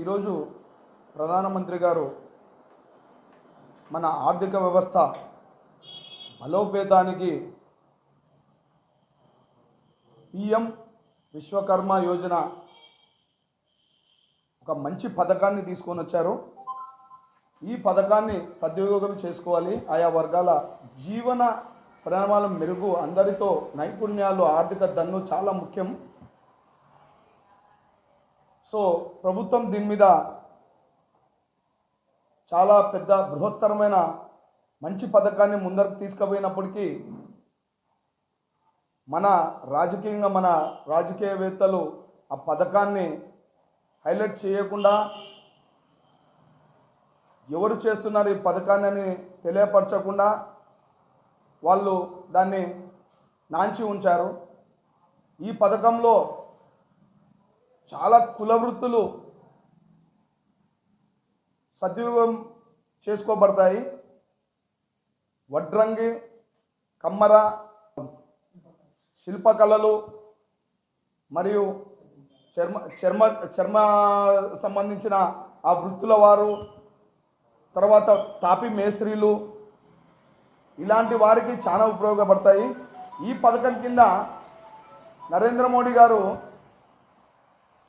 ఈరోజు ప్రధానమంత్రి గారు మన ఆర్థిక వ్యవస్థ బలోపేతానికి పిఎం విశ్వకర్మ యోజన ఒక మంచి పథకాన్ని తీసుకొని వచ్చారు. ఈ పథకాన్ని సద్వినియోగం చేసుకోవాలి. ఆయా వర్గాల జీవన పరిణామాల మెరుగు అందరితో నైపుణ్యాలు ఆర్థిక దన్ను చాలా ముఖ్యం. సో ప్రభుత్వం దీని మీద చాలా పెద్ద బృహత్తరమైన మంచి పథకాన్ని ముందరకు తీసుకుపోయినప్పటికీ మన రాజకీయంగా మన రాజకీయవేత్తలు ఆ పథకాన్ని హైలైట్ చేయకుండా ఎవరు చేస్తున్నారు ఈ పథకాన్ని అని తెలియపరచకుండా వాళ్ళు దాన్ని నాంచి ఉంచారు. ఈ పథకంలో చాలా కుల వృత్తులు సద్వినియోగం చేసుకోబడతాయి. వడ్రంగి కమ్మర శిల్పకళలు మరియు చర్మ చర్మ చర్మ సంబంధించిన ఆ వృత్తుల వారు తర్వాత తాపి మేస్త్రీలు ఇలాంటి వారికి చాలా ఉపయోగపడతాయి. ఈ పథకం కింద నరేంద్ర మోడీ గారు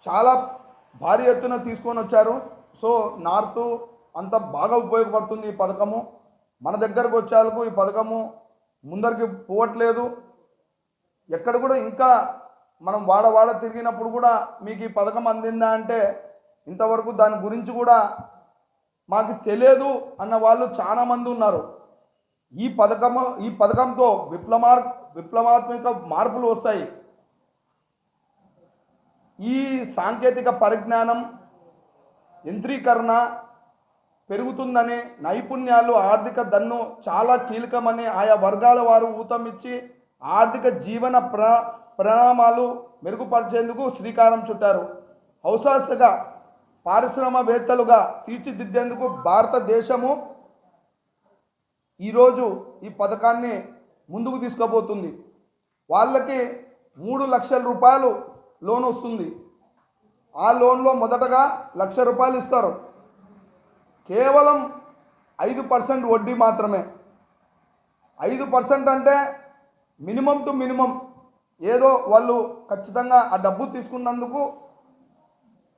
చాలా భారీ ఎత్తున తీసుకొని వచ్చారు. సో నార్త్ అంత బాగా ఉపయోగపడుతుంది ఈ పథకము. మన దగ్గరకు వచ్చేందుకు ఈ పథకము ముందరికి పోవట్లేదు. ఎక్కడ కూడా ఇంకా మనం వాడ వాడ తిరిగినప్పుడు కూడా మీకు ఈ పథకం అందిందా అంటే ఇంతవరకు దాని గురించి కూడా మాకు తెలియదు అన్న వాళ్ళు చాలా మంది ఉన్నారు. ఈ పథకము ఈ పథకంతో విప్లవార్ విప్లవాత్మక మార్పులు వస్తాయి. ఈ సాంకేతిక పరిజ్ఞానం యంత్రీకరణ పెరుగుతుందనే నైపుణ్యాలు ఆర్థిక దన్ను చాలా కీలకమని ఆయా వర్గాల వారు ఊతమిచ్చి ఆర్థిక జీవన ప్ర ప్రణామాలు మెరుగుపరిచేందుకు శ్రీకారం చుట్టారు. హౌసాస్లుగా పారిశ్రామవేత్తలుగా తీర్చిదిద్దేందుకు భారతదేశము ఈరోజు ఈ పథకాన్ని ముందుకు తీసుకుపోతుంది. వాళ్ళకి మూడు లక్షల రూపాయలు లోన్ వస్తుంది. ఆ లోన్లో మొదటగా లక్ష రూపాయలు ఇస్తారు. కేవలం ఐదు పర్సెంట్ వడ్డీ మాత్రమే. ఐదు పర్సెంట్ అంటే మినిమం టు మినిమం ఏదో వాళ్ళు ఖచ్చితంగా ఆ డబ్బు తీసుకున్నందుకు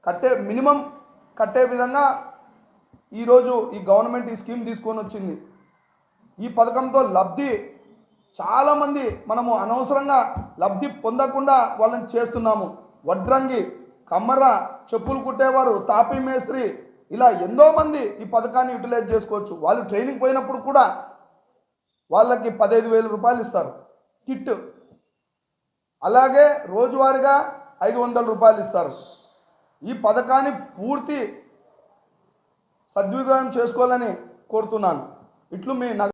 కట్టే మినిమం కట్టే విధంగా ఈరోజు ఈ గవర్నమెంట్ ఈ స్కీమ్ తీసుకొని వచ్చింది. ఈ పథకంతో లబ్ధి చాలామంది మనము అనవసరంగా లబ్ధి పొందకుండా వాళ్ళని చేస్తున్నాము. వడ్రంగి కమ్మర చెప్పులు కుట్టేవారు తాపీ మేస్త్రి ఇలా ఎంతో మంది ఈ పథకాన్ని యూటిలైజ్ చేసుకోవచ్చు. వాళ్ళు ట్రైనింగ్ పోయినప్పుడు కూడా వాళ్ళకి పదహైదు వేల రూపాయలు ఇస్తారు. కిట్. అలాగే రోజువారీగా ఐదు వందల రూపాయలు ఇస్తారు. ఈ పథకాన్ని పూర్తి సద్వినియోగం చేసుకోవాలని కోరుతున్నాను. ఇట్లు మీ నగ